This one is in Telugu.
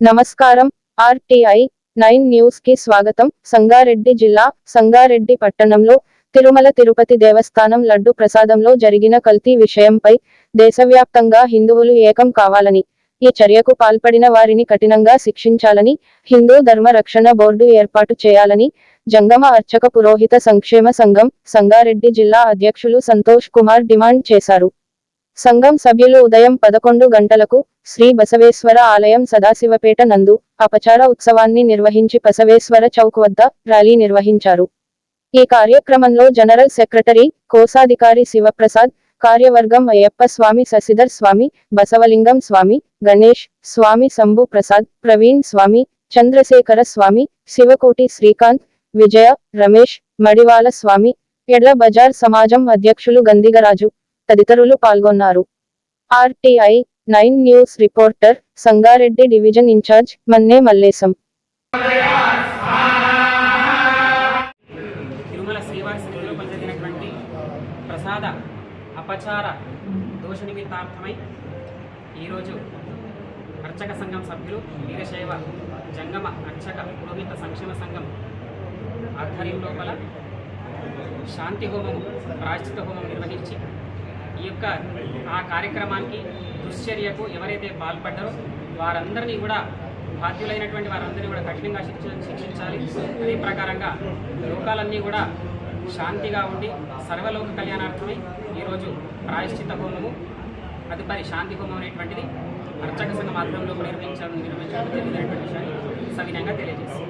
నమస్కారం. ఆర్టీఐ నైన్ న్యూస్కి స్వాగతం. సంగారెడ్డి జిల్లా సంగారెడ్డి పట్టణంలో తిరుమల తిరుపతి దేవస్థానం లడ్డు ప్రసాదంలో జరిగిన కల్తీ విషయంపై దేశవ్యాప్తంగా హిందువులు ఏకం కావాలని ఈ చర్యకు పాల్పడిన వారిని కఠినంగా శిక్షించాలని హిందూ ధర్మ రక్షణ బోర్డు ఏర్పాటు చేయాలని జంగమ అర్చక పురోహిత సంక్షేమ సంఘం సంగారెడ్డి జిల్లా అధ్యక్షులు సంతోష్ కుమార్ డిమాండ్ చేశారు. సంఘం సభ్యులు ఉదయం పదకొండు గంటలకు శ్రీ బసవేశ్వర ఆలయం సదాశివపేట నందు అపచార ఉత్సవాన్ని నిర్వహించి బసవేశ్వర చౌక్ వద్ద ర్యాలీ నిర్వహించారు. ఈ కార్యక్రమంలో జనరల్ సెక్రటరీ కోశాధికారి శివప్రసాద్ కార్యవర్గం అయ్యప్ప స్వామి శశిధర్ స్వామి బసవలింగం స్వామి గణేష్ స్వామి శంభు ప్రసాద్ ప్రవీణ్ స్వామి చంద్రశేఖర స్వామి శివకోటి శ్రీకాంత్ విజయ రమేష్ మడివాల స్వామి ఎడ్ల బజార్ సమాజం అధ్యక్షులు గందిగరాజు తదితరులు పాల్గొన్నారు. RTI nine news reporter Sangareddy division incharge Manne Mallesham. Tirumala శ్రీవారి సన్నిధిలో పనిచేసినటువంటి ప్రసాద అపచార దోష నిమిత్తార్థమై ఈరోజు అర్చక సంఘం సభ్యులు వీరశైవ జంగమ అర్చక పురోహిత సంక్షేమ సంఘం ఆధ్వర్యం లోపల శాంతి హోమము ప్రాశ్చిత హోమం నిర్వహించి యొక్క ఆ కార్యక్రమానికి దుశ్చర్యకు ఎవరైతే పాల్పడ్డారో వారందరినీ కూడా బాధ్యులైనటువంటి వారందరినీ కూడా కఠినంగా శిక్షించాలి. అదే ప్రకారంగా లోకాలన్నీ కూడా శాంతిగా ఉండి సర్వలోక కళ్యాణార్థమై ఈరోజు ప్రాయశ్చిత హోమము. తదుపరి శాంతి హోమం అనేటువంటిది అర్చక సంఘం ఆధ్వర్యంలో నిర్వహించడం నిర్వహించడం జరిగినటువంటి విషయాన్ని సవినంగా తెలియజేస్తుంది.